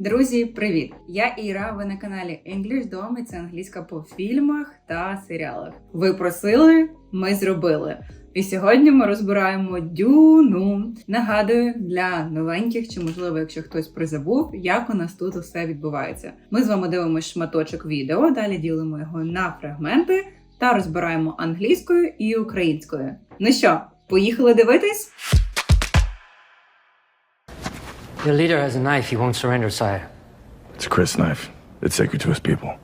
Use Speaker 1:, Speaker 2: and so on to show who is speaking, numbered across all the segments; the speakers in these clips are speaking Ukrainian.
Speaker 1: Друзі, привіт! Я Іра. Ви на каналі English Dom і це англійська по фільмах та серіалах. Ви просили, ми зробили. І сьогодні ми розбираємо дюну. Нагадую для новеньких, чи можливо, якщо хтось призабув, як у нас тут усе відбувається. Ми з вами дивимося шматочок відео, далі ділимо його на фрагменти та розбираємо англійською і українською. Ну що, поїхали дивитись?
Speaker 2: Your leader has a knife he won't surrender, sire.
Speaker 3: It's a Chris' knife. It's sacred to his people.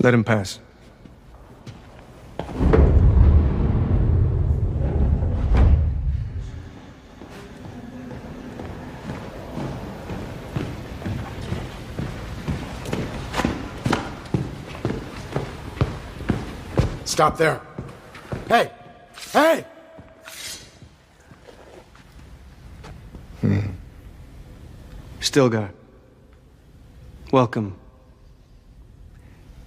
Speaker 4: Let him pass.
Speaker 5: Stop there. Hey! Hey!
Speaker 4: Stilgar. Welcome.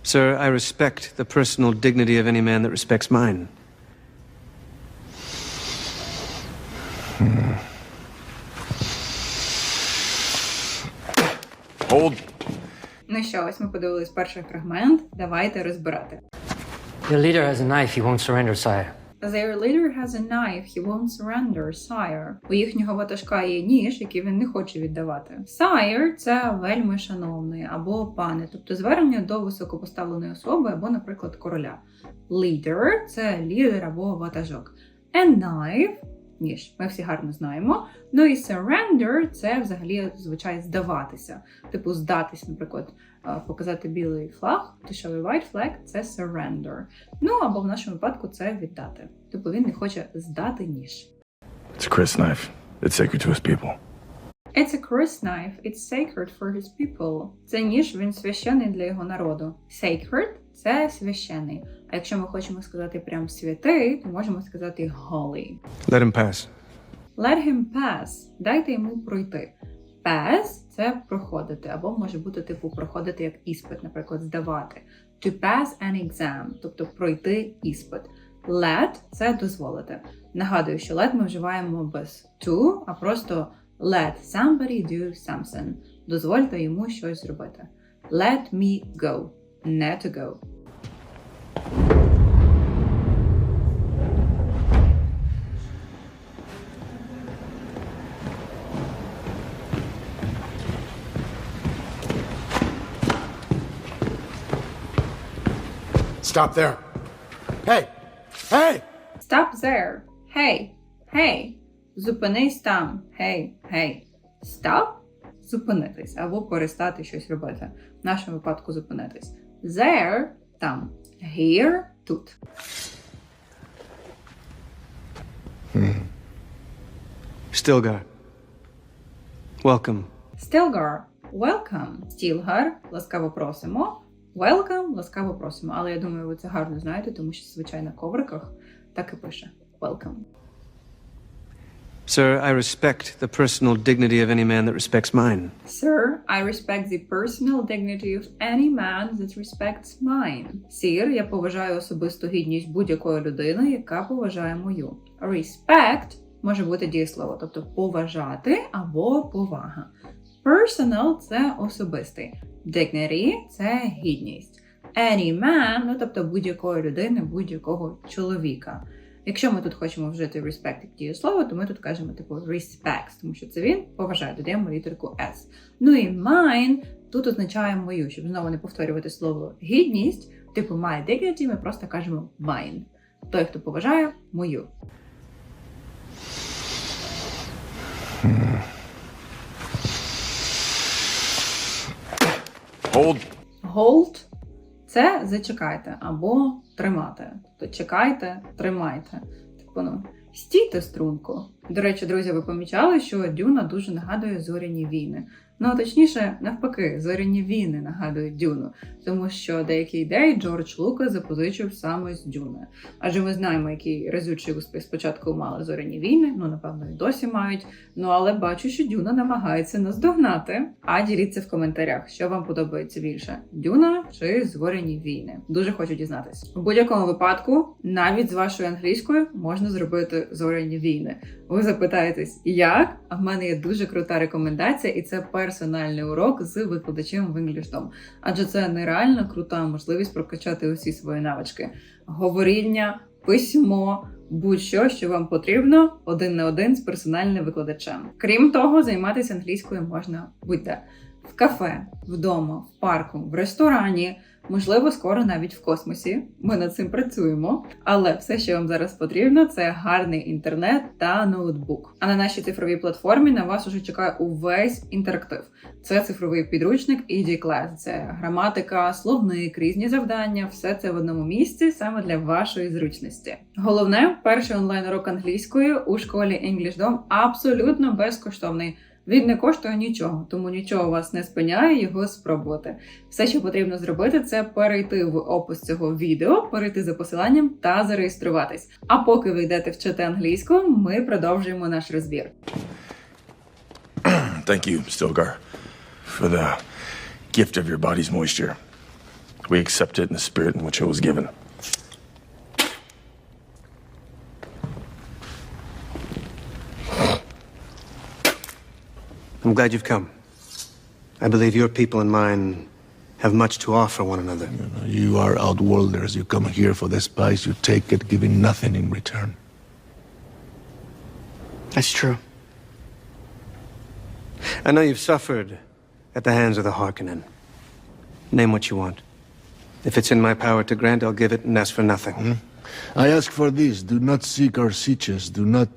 Speaker 4: Sir, I respect the personal dignity of any man that respects mine.
Speaker 3: Hold.
Speaker 1: Ну що, ось ми подивились перший фрагмент. Давайте розбирати.
Speaker 2: Your leader has a knife he won't surrender, sire.
Speaker 1: Their leader has a knife, he won't surrender, sire. У їхнього ватажка є ніж, який він не хоче віддавати. Sire – це вельми шановний або пане, тобто звернення до високопоставленої особи або, наприклад, короля. Leader – це лідер або ватажок. A knife – ніж, ми всі гарно знаємо. Ну і surrender – це взагалі зазвичай здаватися. Типу здатись, наприклад, е, показати білий флаг, show a white flag – це surrender. Ну або в нашому випадку це віддати. Типу він не хоче здати ніж.
Speaker 3: It's Chris' knife. It's sacred to his people.
Speaker 1: It's a Chris knife, it's sacred for his people. Це ніж він священий для його народу. Sacred – це священий. А якщо ми хочемо сказати прям святий, то можемо сказати holy.
Speaker 4: Let him pass.
Speaker 1: Let him pass. Дайте йому пройти. Pass – це проходити, або може бути типу проходити як іспит, наприклад, здавати. To pass an exam, тобто пройти іспит. Let – це дозволити. Нагадую, що let ми вживаємо без to, а просто let somebody do something. Дозвольте йому щось зробити. Let me go. Не to go.
Speaker 5: Stop there. Hey! Hey!
Speaker 1: Stop there. Hey. Hey. Зупинись там. Hey. Hey. Stop – зупинитись або перестати щось робити. В нашому випадку зупинитись. There – там. Here – тут.
Speaker 4: Stilgar. Welcome.
Speaker 1: Stilgar – welcome. Stilgar – ласкаво просимо. Welcome – ласкаво просимо. Але я думаю, ви це гарно знаєте, тому що зазвичай на ковриках так і пише. Welcome.
Speaker 4: Sir, I respect the personal dignity of any man that respects mine.
Speaker 1: Sir, I respect the personal dignity of any man that respects mine. Sir, я поважаю особисту гідність будь-якої людини, яка поважає мою. Respect може бути дієслово, тобто поважати або повага. Personal – це особистий. Dignity – це гідність. Any man, ну тобто будь-якої людини, будь-якого чоловіка. Якщо ми тут хочемо вжити respect як дієслово, то ми тут кажемо типу respects, тому що це він поважає, додаємо літерку S. Ну і mine тут означає мою, щоб знову не повторювати слово гідність, типу my dignity, ми просто кажемо mine. Той, хто поважає мою.
Speaker 3: Hold.
Speaker 1: Hold – це зачекайте або тримати. Тобто чекайте, тримайте. Типу, ну, стійте струнку. До речі, друзі, ви помічали, що Дюна дуже нагадує зоряні війни. Ну, точніше, навпаки, зоряні війни нагадують Дюну, тому що деякі ідеї Джордж Лука запозичив саме з Дюни. Адже ми знаємо, який разючий успіх спочатку мали зоряні війни, ну напевно, і досі мають. Ну але бачу, що Дюна намагається наздогнати. А діліться в коментарях, що вам подобається більше: Дюна чи зоряні війни. Дуже хочу дізнатись. У будь-якому випадку, навіть з вашою англійською, можна зробити зоряні війни. Ви запитаєтесь, як? А в мене є дуже крута рекомендація, і це персональний урок з викладачем в EnglishDom. Адже це нереально крута можливість прокачати усі свої навички: говоріння, письмо, будь-що, що вам потрібно, один на один з персональним викладачем. Крім того, займатися англійською можна будь-де в кафе, вдома, в парку, в ресторані. Можливо, скоро навіть в космосі. Ми над цим працюємо. Але все, що вам зараз потрібно, це гарний інтернет та ноутбук. А на нашій цифровій платформі на вас уже чекає увесь інтерактив. Це цифровий підручник ED Class. Це граматика, словник, різні завдання. Все це в одному місці саме для вашої зручності. Головне, перший онлайн урок англійської у школі EnglishDom абсолютно безкоштовний. Він не коштує нічого, тому нічого вас не спиняє його спробувати. Все, що потрібно зробити, це перейти в опис цього відео, перейти за посиланням та зареєструватись. А поки ви йдете вчити англійську, ми продовжуємо наш розбір.
Speaker 3: Thank you, Stilgar, for the gift of your body's moisture. We accept it in the spirit in which it was given.
Speaker 4: I'm glad you've come. I believe your people and mine have much to offer one another.
Speaker 5: You are outworlders. You come here for the spice, you take it, giving nothing in return.
Speaker 4: That's true. I know you've suffered at the hands of the Harkonnen. Name what you want. If it's in my power to grant, I'll give it and ask for nothing. Hmm?
Speaker 5: I ask for this do not seek our sieges, do not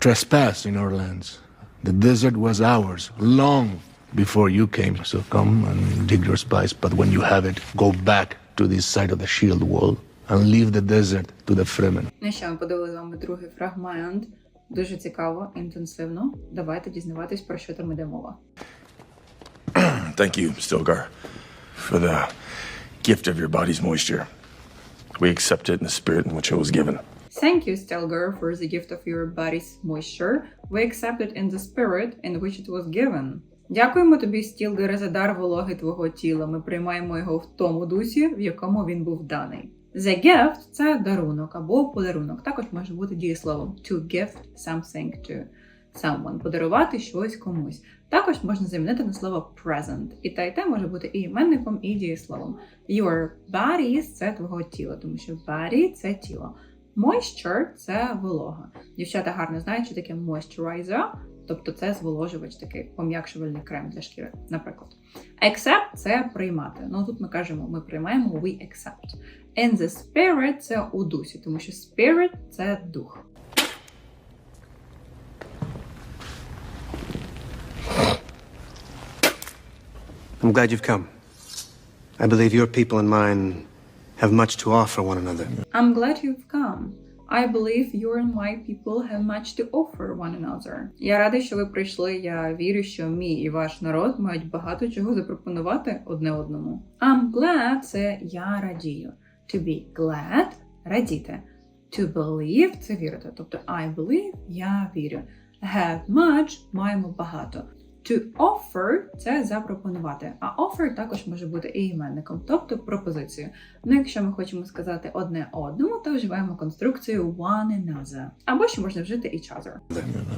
Speaker 5: trespass in our lands. The desert was ours long before you came, so come and dig your spice. But when you have it, go back to this side of the shield wall and leave the desert to the Fremen.
Speaker 1: Ну що, ми подивилися з вами другий фрагмент. Дуже цікаво, інтенсивно. Давайте дізнаватись, про що там іде мова.
Speaker 3: Thank you, Stilgar, for the gift of your body's moisture. We accept it in the spirit in which it was given.
Speaker 1: Thank you, Stelgar, for the gift of your body's moisture. We accept it in the spirit in which it was given. Дякуємо тобі, Стілгере, за дар вологи твого тіла. Ми приймаємо його в тому дусі, в якому він був даний. The gift – це дарунок або подарунок. Також може бути дієсловом to gift something to someone – подарувати щось комусь. Також можна замінити на слово present. І та й те може бути і іменником, і дієсловом. Your body – це твого тіла, тому що body – це тіло. Moisture – це волога. Дівчата гарно знають, що таке moisturizer, тобто це зволожувач, такий пом'якшувальний крем для шкіри, наприклад. Accept – це приймати. Ну тут ми кажемо, ми приймаємо we accept. In the spirit – це у дусі, тому що spirit – це дух.
Speaker 4: I'm glad you've come. I believe your people and mine have much to offer one another.
Speaker 1: I'm glad you've come. I believe you and my people have much to offer one another. Я радий, що ви прийшли. Я вірю, що мій і ваш народ мають багато чого запропонувати одне одному. I'm glad – це я радію. To be glad – радіти. To believe – це вірити. Тобто I believe – я вірю. Have much – маємо багато. To offer – це запропонувати. А offer також може бути і іменником, тобто пропозицію. Ну, якщо ми хочемо сказати одне одному, то вживаємо конструкцію one another. Або ще можна вжити each other.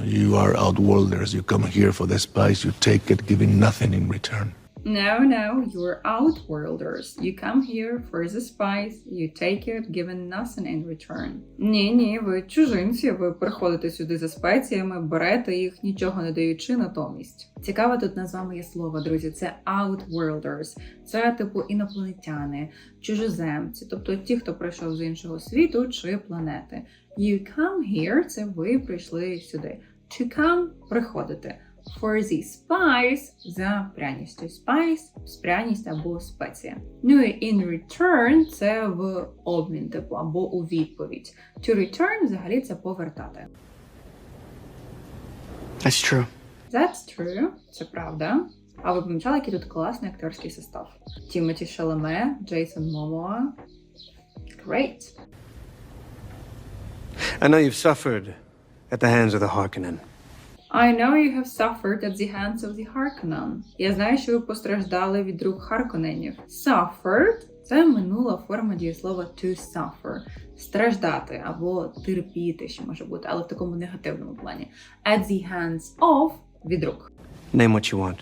Speaker 5: You are outworlders. You come here for the spice, you take it, giving nothing in return.
Speaker 1: No, no, you're outworlders. You come here for the spice, you take it, given nothing in return. Ні, ні, ви чужинці, ви приходите сюди за спеціями, берете їх, нічого не даючи натомість. Цікаве тут над вами є слово, друзі. Це outworlders. Це типу інопланетяни, чужоземці, тобто ті, хто прийшов з іншого світу чи планети. You come here – це ви прийшли сюди. To come – приходити. For the spice за пряністю. Spice – пряність або спеція. Ну і in return це в обмін, типу, або у відповідь. To return взагалі це повертати.
Speaker 4: That's true.
Speaker 1: That's true, це правда. А ви помічали, який тут класний акторський состав? Тімоті Шаламе, Джейсон Момоа. Great.
Speaker 4: I know you've suffered at the hands of the Harkonnen.
Speaker 1: I know you have suffered at the hands of the Harkonnen. Я знаю, що ви постраждали від рук Харконенів. Suffered – це минула форма дієслова to suffer. страждати або терпіти, що може бути, але в такому негативному плані. At the hands of від рук.
Speaker 4: Name what you want.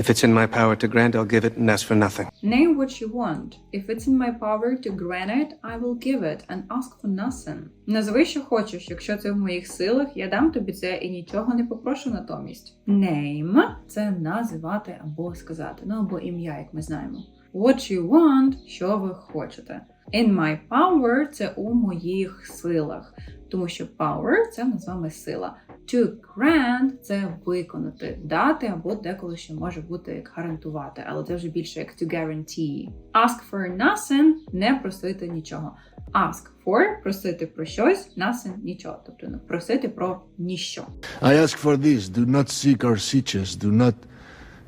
Speaker 4: If it's in my power to grant, I'll give it and ask for nothing.
Speaker 1: Name what you want. If it's in my power to grant it, I will give it and ask for nothing. Назви, що хочеш. Якщо це в моїх силах, я дам тобі це і нічого не попрошу натомість. Name – це називати або сказати, ну або ім'я, як ми знаємо. What you want – що ви хочете. In my power – це у моїх силах, тому що power – це називаємо сила. To grant – це виконати, дати або деколи ще може бути як гарантувати, але це вже більше як to guarantee. Ask for nothing – не просити нічого. Ask for – просити про щось, nothing – нічого. Тобто ну, просити про ніщо.
Speaker 5: I ask for this do not seek our sieges, do not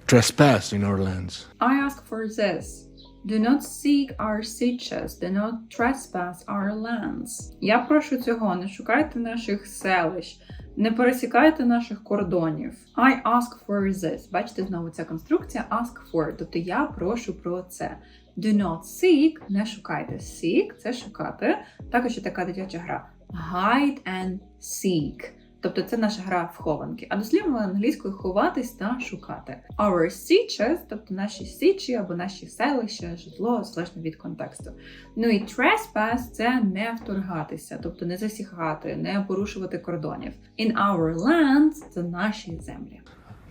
Speaker 5: trespass in our lands.
Speaker 1: I ask for this. Do not seek our sieges, do not trespass our lands. Я прошу цього, не шукайте наших селищ, не пересікайте наших кордонів. I ask for this. Бачите знову ця конструкція ask for, тобто я прошу про це. Do not seek, не шукайте. Seek – це шукати. Також така дитяча гра. Hide and seek. Тобто це наша гра в хованки. А дослівно англійською ховатись та шукати. Our sieges, тобто наші січі або наші селища, житло, залежно від контексту. Ну і trespass – це не вторгатися, тобто не засіхати, не порушувати кордонів. In our lands – це наші землі.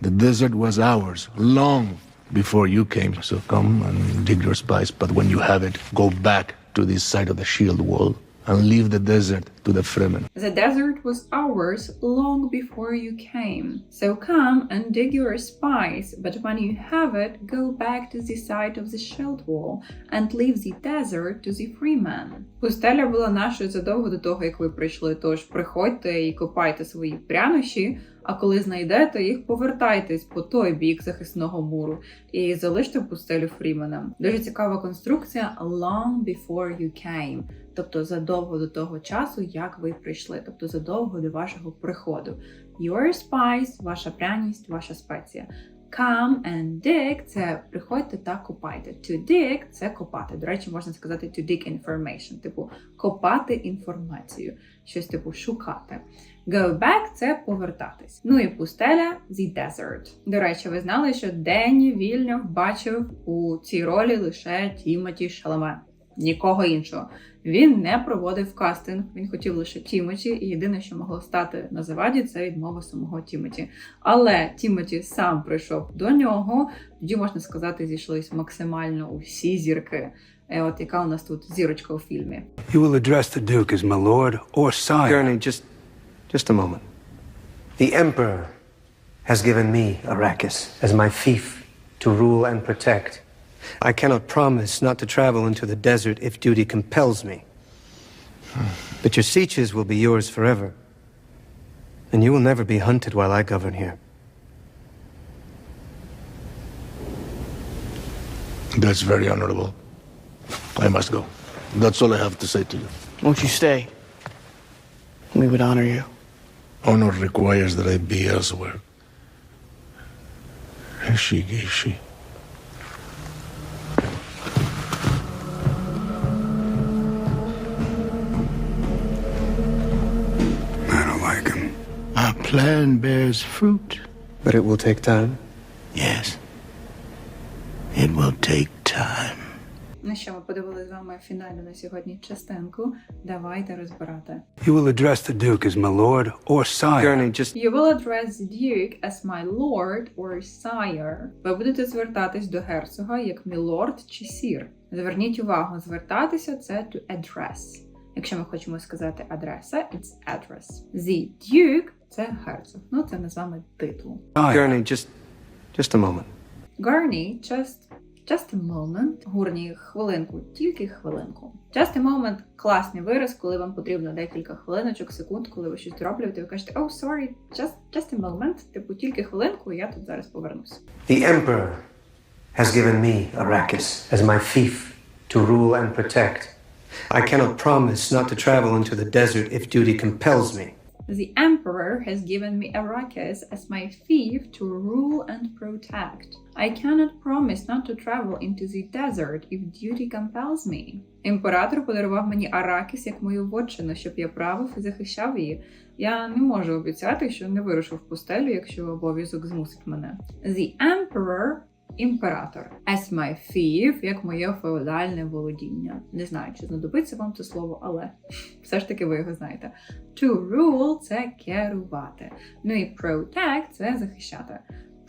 Speaker 5: The desert was ours long before you came, so come and dig your spice. But when you have it, go back to this side of the shield wall and leave the desert to the Fremen.
Speaker 1: The desert was ours long before you came. So come and dig your spice, but when you have it, go back to the side of the shield wall and leave the desert to the freemen. Пустеля була нашою задовго до того, як ви прийшли. Тож приходьте і копайте свої прянощі. А коли знайдете їх, повертайтесь по той бік захисного муру і залиште пустелю фріменам. Дуже цікава конструкція long before you came тобто задовго до того часу, як ви прийшли, тобто задовго до вашого приходу. Your spice – ваша пряність, ваша спеція. Come and dig – це приходьте та копайте. To dig – це копати. До речі, можна сказати to dig information, типу копати інформацію, щось типу шукати. Go back – це повертатись. Ну і пустеля the desert. До речі, ви знали, що Денні Вільньов бачив у цій ролі лише Тімоті Шаламе. Нікого іншого. Він не проводив кастинг, він хотів лише Тімоті, і єдине, що могло стати на заваді, це відмова самого Тімоті. Але Тімоті сам прийшов до нього. Тоді можна сказати, зійшлись максимально усі зірки. Е, От яка у нас тут зірочка у фільмі.
Speaker 6: You will address the Duke as my lord or sire.
Speaker 4: Gurney, just, just a moment. The Emperor has given me Arrakis as my fief to rule and protect. I cannot promise not to travel into the desert if duty compels me. But your sieges will be yours forever. And you will never be hunted while I govern here.
Speaker 5: That's very honorable. I must go. That's all I have to say to you.
Speaker 7: Won't you stay? We would honor you.
Speaker 5: Honor requires that I be elsewhere. She, she.
Speaker 7: Plan bears fruit.
Speaker 4: But it will take time.
Speaker 7: Yes. It will take time.
Speaker 1: Ну що, ми подивилися з вами фінальну на сьогодні частинку. Давайте розбирати.
Speaker 6: You will address the Duke as my lord or sire.
Speaker 4: Gurney, just,
Speaker 1: You will address the Duke as my lord or sire. Ви будете звертатись до герцога як мілорд чи сір. Зверніть увагу, звертатися це to address. Якщо ми хочемо сказати адреса, it's address. The Duke – це герцог. Ну, це ми з вами титул.
Speaker 4: Gurney, just, just a moment.
Speaker 1: Gurney, just, just a moment. Гурні, хвилинку, тільки хвилинку. Just a moment – класний вираз, коли вам потрібно декілька хвилиночок, секунд, коли ви щось роблюєте, ви кажете, oh, sorry, just, just a moment, типу тільки хвилинку, я тут зараз повернусь.
Speaker 4: The Emperor has given me Arrakis as my fief to rule and protect. I cannot promise not to travel into the desert if duty compels me.
Speaker 1: The emperor has given me Arrakis as my fief to rule and protect. I cannot promise not to travel into the desert if duty compels me. Імператор подарував мені Аракіс як мою вотчину, щоб я правив і захищав її. Я не можу обіцяти, що не вирушу в пустелю, якщо обов'язок змусить мене. The emperor імператор. As my fief, як моє феодальне володіння. Не знаю, чи знадобиться вам це слово, але все ж таки ви його знаєте. To rule це керувати. Ну і protect це захищати.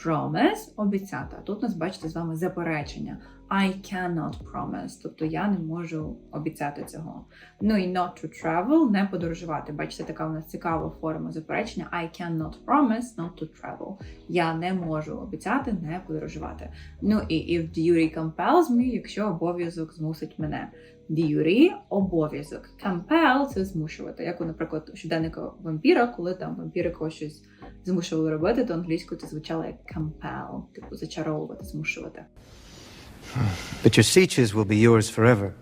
Speaker 1: Promise обіцяти. Тут нас бачите з вами заперечення. I cannot promise, тобто я не можу обіцяти цього. Ну і not to travel не подорожувати. Бачите, така у нас цікава форма заперечення. I cannot promise not to travel. Я не можу обіцяти не подорожувати. Ну і if duty compels me, якщо обов'язок змусить мене. Duty – обов'язок. Compel – це змушувати. Як, наприклад, щоденника вампіра, коли там вампіри когось щось змушували робити, то англійською це звучало як compel, типу зачаровувати, змушувати.
Speaker 4: But your sieges will be yours forever.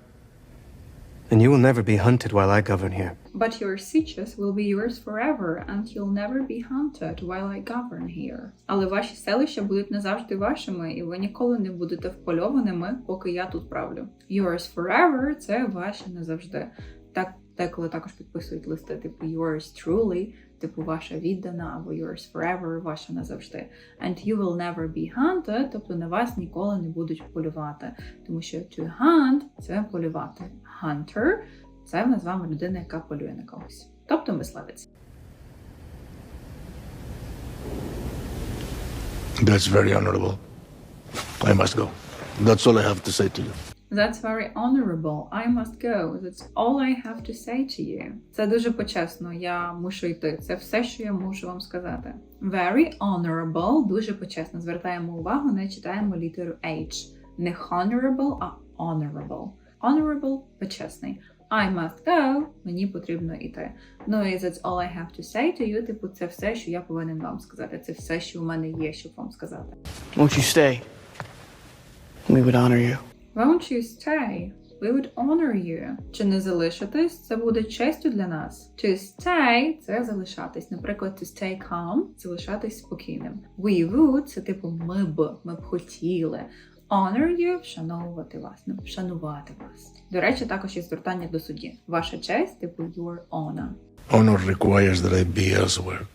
Speaker 4: And you will never be hunted while I govern here.
Speaker 1: But your sieges will be yours forever, and you'll never be hunted while I govern here. Але ваші селища будуть назавжди вашими, і ви ніколи не будете впольованими, поки я тут правлю. Yours forever – це ваші назавжди. Так деколи також підписують листи, типу yours truly, типу ваша віддана, або yours forever, ваша назавжди. And you will never be hunted, тобто на вас ніколи не будуть полювати. Тому що to hunt – це полювати. Hunter – це в нас з вами людина, яка полює на когось. Тобто мисливець.
Speaker 5: That's very honorable. I must go. That's all I have to say to you.
Speaker 1: That's very honorable. I must go. That's all I have to say to you. Це дуже почесно. Я мушу йти. Це все, що я можу вам сказати. Very honorable. Дуже почесно. Звертаємо увагу, не читаємо літеру H. Не honorable, а honorable. Honorable – почесний. I must go. Мені потрібно йти. Ну і that's all I have to say to you. Типу, це все, що я повинен вам сказати. Це все, що у мене є, щоб вам сказати.
Speaker 7: Won't you stay? We would honor you.
Speaker 1: Won't you stay? We would honor you. Чи не залишитись? Це буде честю для нас. To stay – це залишатись. Наприклад, to stay calm – це лишатись спокійним. We would – це типу ми б, ми б хотіли. Honor you – вшановувати вас, ну, вшанувати вас. До речі, також є звертання до судді. Ваша честь, типу your honor.
Speaker 5: Honor requires that I be elsewhere.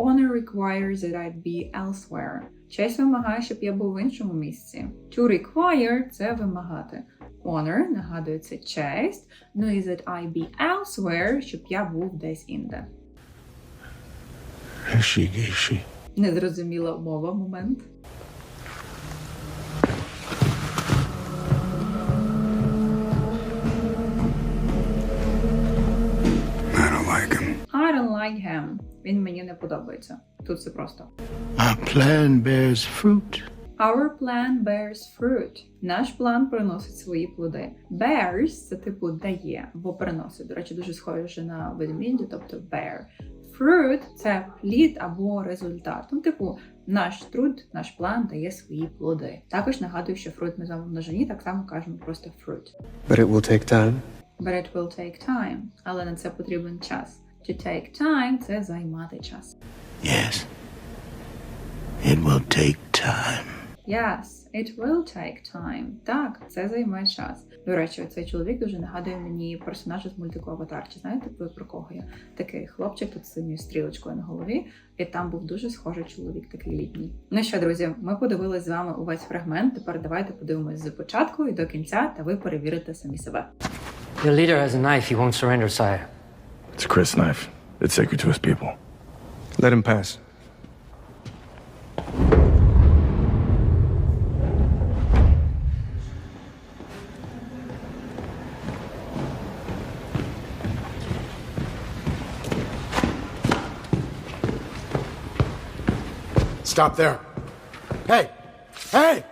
Speaker 1: Honor requires that I'd be elsewhere. Честь вимагає, щоб я був в іншому місці. To require – це вимагати. Honor нагадує це честь. Ну і that I be elsewhere, щоб я був десь інде. Незрозуміла мова момент.
Speaker 6: I don't like him.
Speaker 1: Він мені не подобається. Тут все просто.
Speaker 5: Our plan bears fruit.
Speaker 1: Our plan bears fruit. Наш план приносить свої плоди. Bears – це типу дає або приносить. До речі, дуже схоже на ведмідя, тобто bear. Fruit – це плід або результат. Ну, типу, наш труд, наш план дає свої плоди. Також нагадую, що fruit ми з вами в множині, так само кажемо просто fruit.
Speaker 4: But it will take time.
Speaker 1: But it will take time. Але на це потрібен час. To take time – це займати час.
Speaker 5: Yes. It will take time.
Speaker 1: Yes, it will take time. Так, це займе час. До речі, цей чоловік дуже нагадує мені персонажа з мультику Аватар. Чи знаєте ви про кого я? Такий хлопчик тут з синьою стрілочкою на голові, і там був дуже схожий чоловік, такий літній. Ну що, друзі, ми подивились з вами увесь фрагмент. Тепер давайте подивимось з початку і до кінця, та ви перевірите самі себе.
Speaker 2: Your leader has a knife he won't surrender, sire.
Speaker 3: It's Chris' knife. It's sacred to his people.
Speaker 4: Let him pass.
Speaker 5: Stop there. Hey! Hey!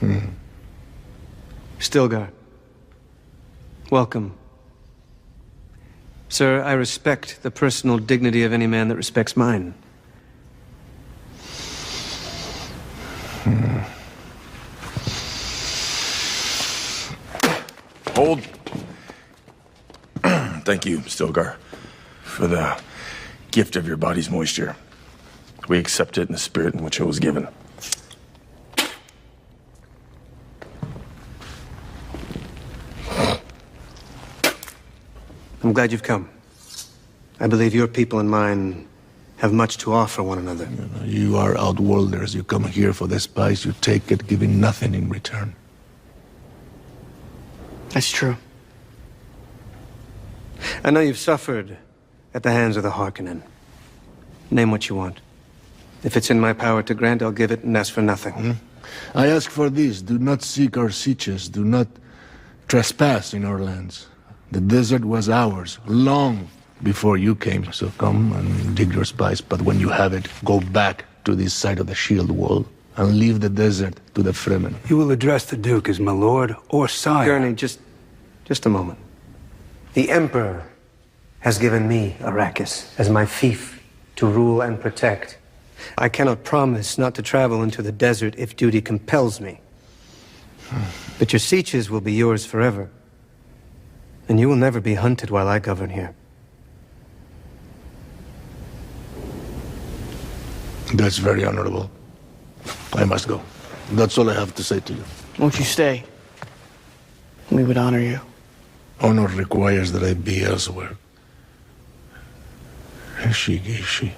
Speaker 5: Hmm.
Speaker 4: Stilgar. Welcome. Sir, I respect the personal dignity of any man that respects mine. Hmm.
Speaker 3: Hold. Thank you, Stilgar, for the gift of your body's moisture. We accept it in the spirit in which it was given.
Speaker 4: I'm glad you've come. I believe your people and mine have much to offer one another.
Speaker 5: You are outworlders. You come here for the spice, you take it, giving nothing in return.
Speaker 7: That's true.
Speaker 4: I know you've suffered at the hands of the Harkonnen. Name what you want. If it's in my power to grant, I'll give it and ask for nothing. Hmm?
Speaker 5: I ask for this do not seek our sieges, do not trespass in our lands. The desert was ours long before you came, so come and dig your spice. But when you have it, go back to this side of the shield wall and leave the desert to the Fremen.
Speaker 6: You will address the Duke as my lord or sire.
Speaker 4: Gurney, just, just a moment. The Emperor has given me Arrakis as my fief to rule and protect. I cannot promise not to travel into the desert if duty compels me. Hmm. But your sieges will be yours forever. And you will never be hunted while I govern here.
Speaker 5: That's very honorable. I must go. That's all I have to say to you.
Speaker 7: Won't you stay? We would honor you.
Speaker 5: Honor requires that I be elsewhere. She,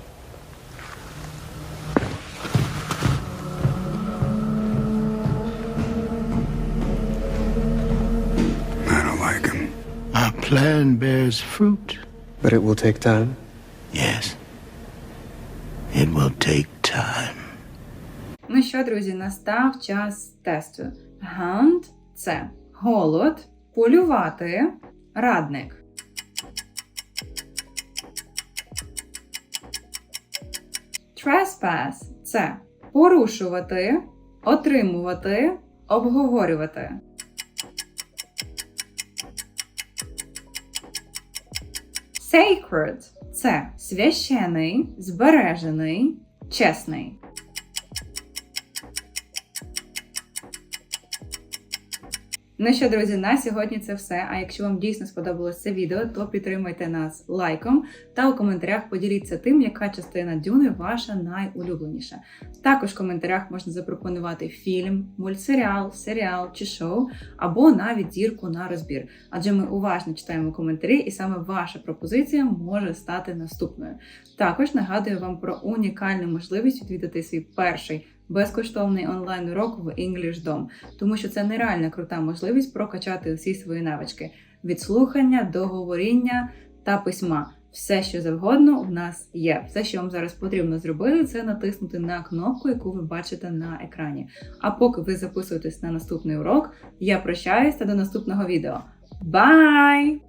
Speaker 8: Plan bears fruit.
Speaker 4: But it will take time.
Speaker 8: Yes. It will take time.
Speaker 1: Ну що, друзі, настав час тесту. Hunt – це голод, полювати, радник. Trespass – це порушувати, отримувати, обговорювати. Sacred – це священий, збережений, чесний. Ну що, друзі, на сьогодні це все. А якщо вам дійсно сподобалось це відео, то підтримайте нас лайком та у коментарях поділіться тим, яка частина дюни ваша найулюбленіша. Також в коментарях можна запропонувати фільм, мультсеріал, серіал чи шоу, або навіть зірку на розбір. Адже ми уважно читаємо коментарі, і саме ваша пропозиція може стати наступною. Також нагадую вам про унікальну можливість відвідати свій перший безкоштовний онлайн урок в English Dom, тому що це нереальна крута можливість прокачати усі свої навички від слухання до говоріння та письма. Все, що завгодно, в нас є. Все, що вам зараз потрібно зробити, це натиснути на кнопку, яку ви бачите на екрані. А поки ви записуєтесь на наступний урок, я прощаюся та до наступного відео. Бай!